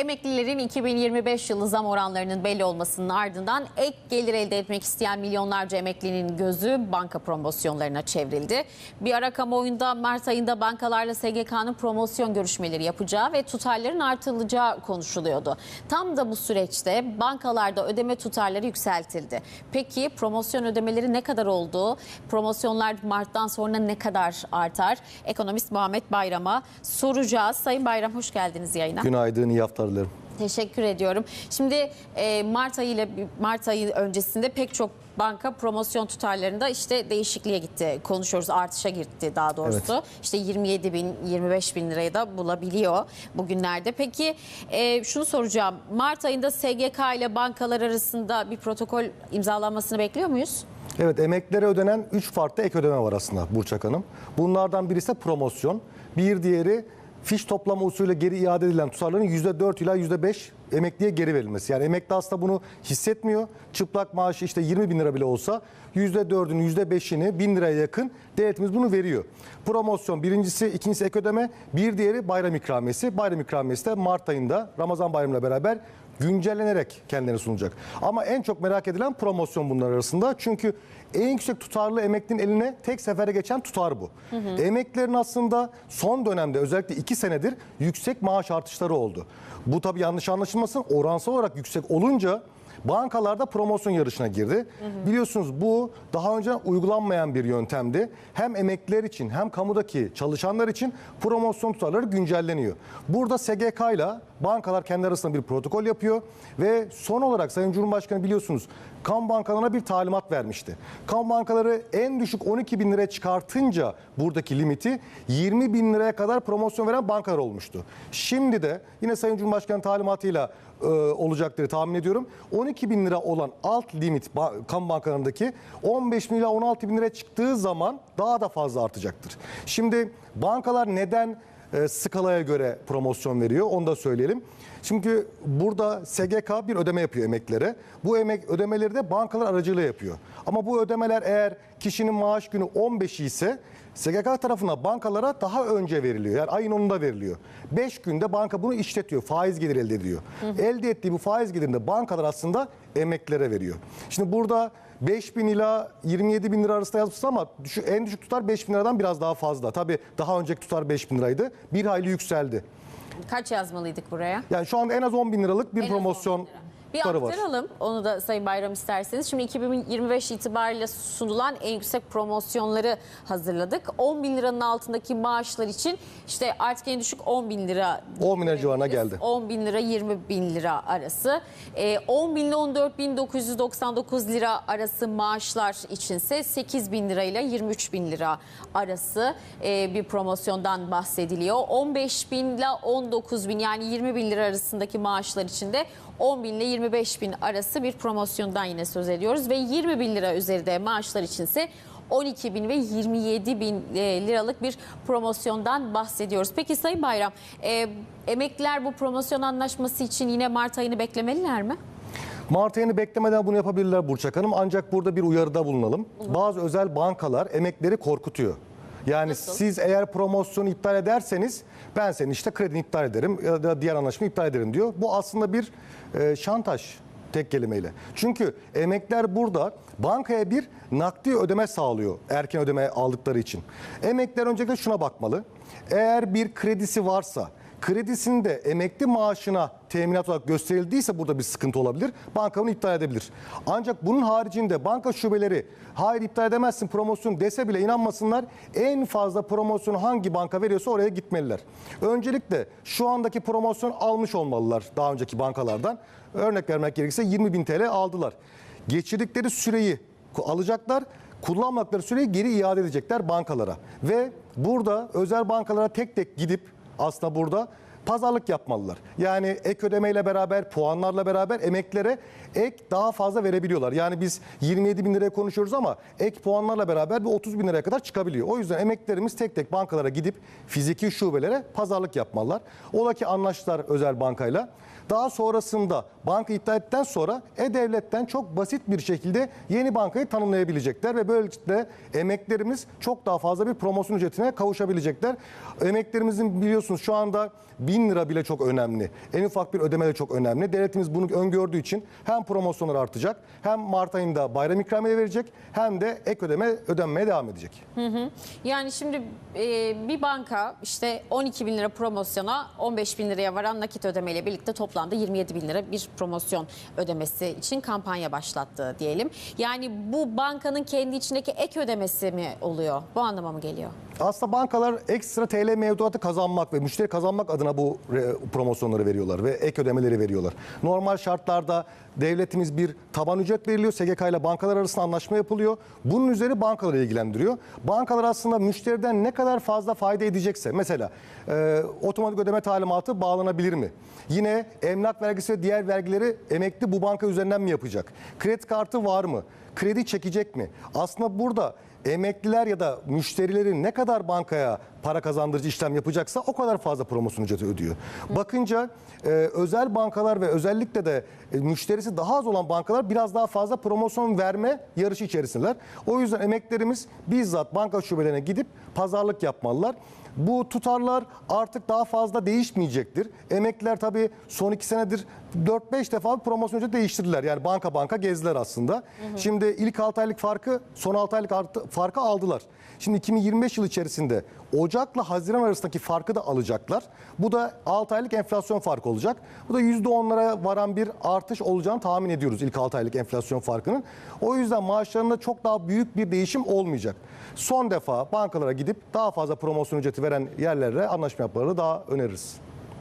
Emeklilerin 2025 yılı zam oranlarının belli olmasının ardından ek gelir elde etmek isteyen milyonlarca emeklinin gözü banka promosyonlarına çevrildi. Bir ara kamuoyunda Mart ayında bankalarla SGK'nın promosyon görüşmeleri yapacağı ve tutarların artırılacağı konuşuluyordu. Tam da bu süreçte bankalarda ödeme tutarları yükseltildi. Peki promosyon ödemeleri ne kadar oldu? Promosyonlar Mart'tan sonra ne kadar artar? Ekonomist Muhammed Bayram'a soracağız. Sayın Bayram hoş geldiniz yayına. Günaydın, iyi haftalar dilerim. Teşekkür ediyorum. Şimdi e, Mart ayı ile Mart ayı öncesinde pek çok banka promosyon tutarlarında işte değişikliğe gitti. Konuşuyoruz artışa gitti daha doğrusu. Evet. İşte 27 bin 25 bin lirayı da bulabiliyor bugünlerde. Peki e, şunu soracağım. Mart ayında SGK ile bankalar arasında bir protokol imzalanmasını bekliyor muyuz? Evet, emeklilere ödenen 3 farklı ek ödeme var aslında Burçak Hanım. Bunlardan birisi promosyon, bir diğeri fiş toplama usulüyle geri iade edilen tutarların %4 ila %5 emekliye geri verilmesi. Yani emekli aslında bunu hissetmiyor. Çıplak maaşı işte 20 bin lira bile olsa %4'ünü %5'ini 1000 liraya yakın devletimiz bunu veriyor. Promosyon birincisi, ikincisi ek ödeme, bir diğeri bayram ikramiyesi. Bayram ikramiyesi de Mart ayında Ramazan bayramıyla beraber güncellenerek kendilerine sunulacak. Ama en çok merak edilen promosyon bunlar arasında. Çünkü en yüksek tutarlı emeklinin eline tek sefere geçen tutar bu. Emeklilerin aslında son dönemde özellikle iki senedir yüksek maaş artışları oldu. Bu tabii yanlış anlaşılmasın oransal olarak yüksek olunca bankalarda promosyon yarışına girdi. Biliyorsunuz bu daha önce uygulanmayan bir yöntemdi. Hem emekliler için hem kamudaki çalışanlar için promosyon tutarları güncelleniyor. Burada SGK ile bankalar kendi arasında bir protokol yapıyor ve son olarak Sayın Cumhurbaşkanı biliyorsunuz kamu bankalarına bir talimat vermişti. Kamu bankaları en düşük 12 bin liraya çıkartınca buradaki limiti 20 bin liraya kadar promosyon veren bankalar olmuştu. Şimdi de yine Sayın Cumhurbaşkanı talimatıyla e, olacaktır tahmin ediyorum. 12 bin lira olan alt limit kamu bankalarındaki 15 bin ila 16 bin liraya çıktığı zaman daha da fazla artacaktır. Şimdi bankalar neden e, skalaya göre promosyon veriyor onu da söyleyelim. Çünkü burada SGK bir ödeme yapıyor emeklilere. Bu emek ödemeleri de bankalar aracılığıyla yapıyor. Ama bu ödemeler eğer kişinin maaş günü 15 ise SGK tarafına bankalara daha önce veriliyor. Yani ayın 10'unda veriliyor. 5 günde banka bunu işletiyor. Faiz gelir elde ediyor. Elde ettiği bu faiz gelirini de bankalar aslında emeklilere veriyor. Şimdi burada 5 bin ila 27 bin lira arasında yazmışsın ama düşü- en düşük tutar 5 bin liradan biraz daha fazla. Tabii daha önceki tutar 5 bin liraydı. Bir hayli yükseldi. Kaç yazmalıydık buraya? Yani şu anda en az 10 bin liralık bir En promosyon 10 bin lira. Bir tutarı var. aktaralım onu da Sayın Bayram isterseniz. Şimdi 2025 itibariyle sunulan en yüksek promosyonları hazırladık. 10 bin liranın altındaki maaşlar için işte artık en düşük 10 bin lira. 10 bin lira civarına geldi. 10 bin lira 20 bin lira arası. Ee, 10 bin ile 14 bin 999 lira arası maaşlar içinse 8 bin lira ile 23 bin lira arası e, bir promosyondan bahsediliyor. 15 bin ile 19 bin yani 20 bin lira arasındaki maaşlar içinde 10 bin ile 25 bin arası bir promosyondan yine söz ediyoruz ve 20 bin lira üzeri maaşlar içinse 12 bin ve 27 bin e, liralık bir promosyondan bahsediyoruz. Peki Sayın Bayram, e, emekliler bu promosyon anlaşması için yine Mart ayını beklemeliler mi? Mart ayını beklemeden bunu yapabilirler Burçak Hanım. Ancak burada bir uyarıda bulunalım. Bazı özel bankalar emekleri korkutuyor. Yani Nasıl? siz eğer promosyonu iptal ederseniz ben senin işte kredini iptal ederim ya da diğer anlaşmayı iptal ederim diyor. Bu aslında bir e, şantaj tek kelimeyle. Çünkü emekler burada bankaya bir nakdi ödeme sağlıyor erken ödeme aldıkları için. Emekler öncelikle şuna bakmalı. Eğer bir kredisi varsa kredisinde emekli maaşına teminat olarak gösterildiyse burada bir sıkıntı olabilir. Banka bunu iptal edebilir. Ancak bunun haricinde banka şubeleri hayır iptal edemezsin promosyon dese bile inanmasınlar. En fazla promosyonu hangi banka veriyorsa oraya gitmeliler. Öncelikle şu andaki promosyon almış olmalılar daha önceki bankalardan. Örnek vermek gerekirse 20 bin TL aldılar. Geçirdikleri süreyi alacaklar kullanmadıkları süreyi geri iade edecekler bankalara. Ve burada özel bankalara tek tek gidip aslında burada pazarlık yapmalılar. Yani ek ödemeyle beraber, puanlarla beraber emeklilere ek daha fazla verebiliyorlar. Yani biz 27 bin liraya konuşuyoruz ama ek puanlarla beraber bir 30 bin liraya kadar çıkabiliyor. O yüzden emeklilerimiz tek tek bankalara gidip fiziki şubelere pazarlık yapmalılar. Ola ki anlaştılar özel bankayla. Daha sonrasında banka iptal ettikten sonra E-Devlet'ten çok basit bir şekilde yeni bankayı tanımlayabilecekler ve böylelikle emeklerimiz çok daha fazla bir promosyon ücretine kavuşabilecekler. Emeklerimizin biliyorsunuz şu anda 1000 1000 lira bile çok önemli. En ufak bir ödeme de çok önemli. Devletimiz bunu öngördüğü için hem promosyonlar artacak hem Mart ayında bayram ikramiye verecek hem de ek ödeme ödenmeye devam edecek. Yani şimdi e, bir banka işte 12 bin lira promosyona 15 bin liraya varan nakit ödemeyle birlikte toplamda 27 bin lira bir promosyon ödemesi için kampanya başlattı diyelim. Yani bu bankanın kendi içindeki ek ödemesi mi oluyor? Bu anlama mı geliyor? Aslında bankalar ekstra TL mevduatı kazanmak ve müşteri kazanmak adına bu promosyonları veriyorlar ve ek ödemeleri veriyorlar. Normal şartlarda devletimiz bir taban ücret veriliyor. SGK ile bankalar arasında anlaşma yapılıyor. Bunun üzeri bankaları ilgilendiriyor. Bankalar aslında müşteriden ne kadar fazla fayda edecekse mesela e, otomatik ödeme talimatı bağlanabilir mi? Yine emlak vergisi ve diğer vergileri emekli bu banka üzerinden mi yapacak? Kredi kartı var mı? Kredi çekecek mi? Aslında burada emekliler ya da müşterilerin ne kadar bankaya para kazandırıcı işlem yapacaksa o kadar fazla promosyon ücreti ödüyor. Bakınca e, özel bankalar ve özellikle de e, müşterisi daha az olan bankalar biraz daha fazla promosyon verme yarışı içerisindeler. O yüzden emeklerimiz bizzat banka şubelerine gidip pazarlık yapmalılar. Bu tutarlar artık daha fazla değişmeyecektir. Emekliler tabii son iki senedir 4-5 defa promosyon ücreti değiştirdiler. Yani banka banka gezdiler aslında. Şimdi ilk 6 aylık farkı son 6 aylık artı- farkı aldılar. Şimdi 2025 yıl içerisinde Ocak'la Haziran arasındaki farkı da alacaklar. Bu da 6 aylık enflasyon farkı olacak. Bu da %10'lara varan bir artış olacağını tahmin ediyoruz ilk 6 aylık enflasyon farkının. O yüzden maaşlarında çok daha büyük bir değişim olmayacak. Son defa bankalara gidip daha fazla promosyon ücreti veren yerlerle anlaşma yapmaları daha öneririz.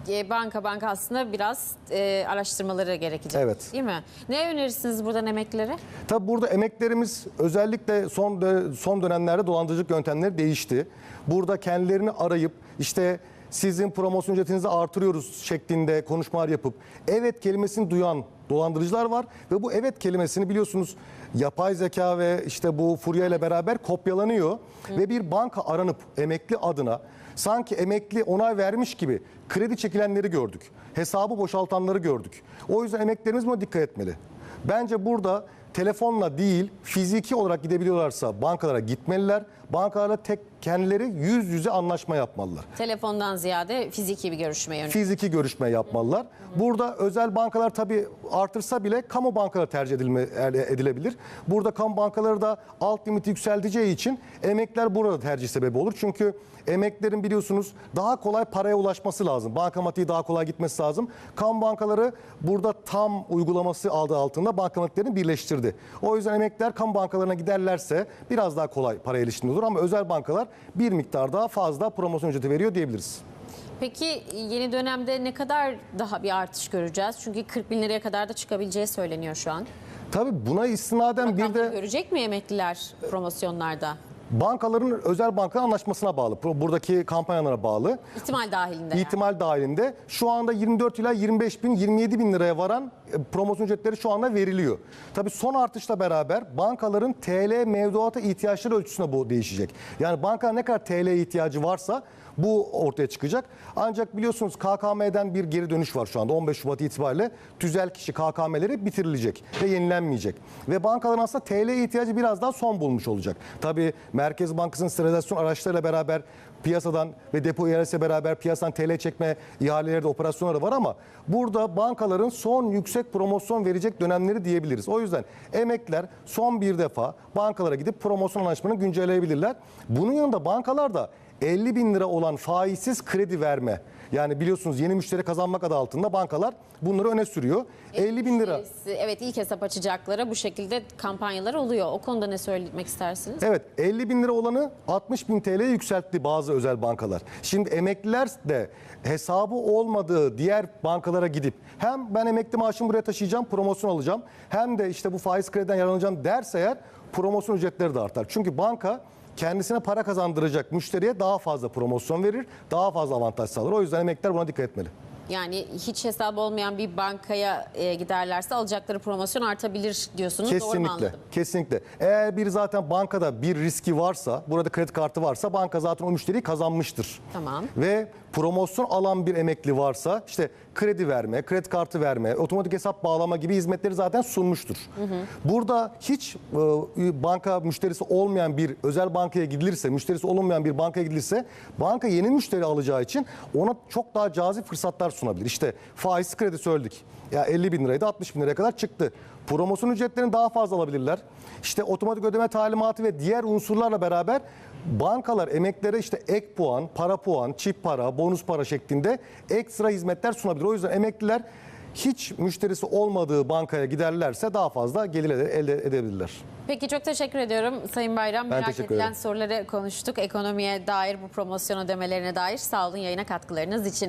E, banka banka aslında biraz e, araştırmaları gerekecek. Evet. Değil mi? Ne önerirsiniz buradan emeklilere? Tabi burada emeklerimiz özellikle son dö- son dönemlerde dolandırıcılık yöntemleri değişti. Burada kendilerini arayıp işte sizin promosyon ücretinizi artırıyoruz şeklinde konuşmalar yapıp evet kelimesini duyan dolandırıcılar var ve bu evet kelimesini biliyorsunuz yapay zeka ve işte bu furya ile beraber kopyalanıyor ve bir banka aranıp emekli adına sanki emekli onay vermiş gibi kredi çekilenleri gördük. Hesabı boşaltanları gördük. O yüzden emeklerimiz buna dikkat etmeli. Bence burada telefonla değil fiziki olarak gidebiliyorlarsa bankalara gitmeliler. Bankalarla tek kendileri yüz yüze anlaşma yapmalılar. Telefondan ziyade fiziki bir görüşme yönelik. Fiziki görüşme yapmalılar. Burada özel bankalar tabii artırsa bile kamu bankaları tercih edilme, edilebilir. Burada kamu bankaları da alt limiti yükselteceği için emekler burada tercih sebebi olur. Çünkü emeklerin biliyorsunuz daha kolay paraya ulaşması lazım. Bankamatiği daha kolay gitmesi lazım. Kamu bankaları burada tam uygulaması aldığı altında bankamatiklerini birleştirdi. O yüzden emekler kamu bankalarına giderlerse biraz daha kolay para erişiminde olur ama özel bankalar bir miktar daha fazla promosyon ücreti veriyor diyebiliriz. Peki yeni dönemde ne kadar daha bir artış göreceğiz? Çünkü 40 bin liraya kadar da çıkabileceği söyleniyor şu an. Tabii buna istinaden bir Rakamları de görecek mi emekliler promosyonlarda? Bankaların özel banka anlaşmasına bağlı. Buradaki kampanyalara bağlı. İhtimal dahilinde. yani. İhtimal dahilinde şu anda 24 ila 25 bin 27 bin liraya varan e, promosyon ücretleri şu anda veriliyor. Tabii son artışla beraber bankaların TL mevduata ihtiyaçları ölçüsüne bu değişecek. Yani banka ne kadar TL ihtiyacı varsa bu ortaya çıkacak. Ancak biliyorsunuz KKM'den bir geri dönüş var şu anda 15 Şubat itibariyle tüzel kişi KKM'leri bitirilecek ve yenilenmeyecek. Ve bankaların aslında TL ihtiyacı biraz daha son bulmuş olacak. Tabii Merkez Bankası'nın sterilizasyon araçlarıyla beraber piyasadan ve depo ihalesiyle beraber piyasadan TL çekme ihaleleri de operasyonları var ama burada bankaların son yüksek promosyon verecek dönemleri diyebiliriz. O yüzden emekler son bir defa bankalara gidip promosyon anlaşmanı güncelleyebilirler. Bunun yanında bankalar da 50 bin lira olan faizsiz kredi verme. Yani biliyorsunuz yeni müşteri kazanmak adı altında bankalar bunları öne sürüyor. 50 bin lira. Evet ilk hesap açacaklara bu şekilde kampanyalar oluyor. O konuda ne söylemek istersiniz? Evet 50 bin lira olanı 60 bin TL'ye yükseltti bazı özel bankalar. Şimdi emekliler de hesabı olmadığı diğer bankalara gidip hem ben emekli maaşımı buraya taşıyacağım promosyon alacağım hem de işte bu faiz krediden yararlanacağım derse eğer promosyon ücretleri de artar. Çünkü banka kendisine para kazandıracak müşteriye daha fazla promosyon verir, daha fazla avantaj sağlar. O yüzden emekliler buna dikkat etmeli. Yani hiç hesabı olmayan bir bankaya e, giderlerse alacakları promosyon artabilir diyorsunuz. Doğru mu Kesinlikle. anladım? Kesinlikle. Eğer bir zaten bankada bir riski varsa, burada kredi kartı varsa banka zaten o müşteriyi kazanmıştır. Tamam. Ve promosyon alan bir emekli varsa işte kredi verme, kredi kartı verme, otomatik hesap bağlama gibi hizmetleri zaten sunmuştur. Burada hiç e, banka müşterisi olmayan bir özel bankaya gidilirse, müşterisi olmayan bir bankaya gidilirse banka yeni müşteri alacağı için ona çok daha cazip fırsatlar sunabilir. İşte faiz kredi söyledik. Ya 50 bin liraydı 60 bin liraya kadar çıktı. Promosyon ücretlerini daha fazla alabilirler. İşte otomatik ödeme talimatı ve diğer unsurlarla beraber bankalar emeklilere işte ek puan, para puan, çip para, bonus para şeklinde ekstra hizmetler sunabilir. O yüzden emekliler hiç müşterisi olmadığı bankaya giderlerse daha fazla gelir elde edebilirler. Peki çok teşekkür ediyorum Sayın Bayram. Ben Merak edilen ederim. soruları konuştuk. Ekonomiye dair bu promosyon ödemelerine dair sağ olun yayına katkılarınız için.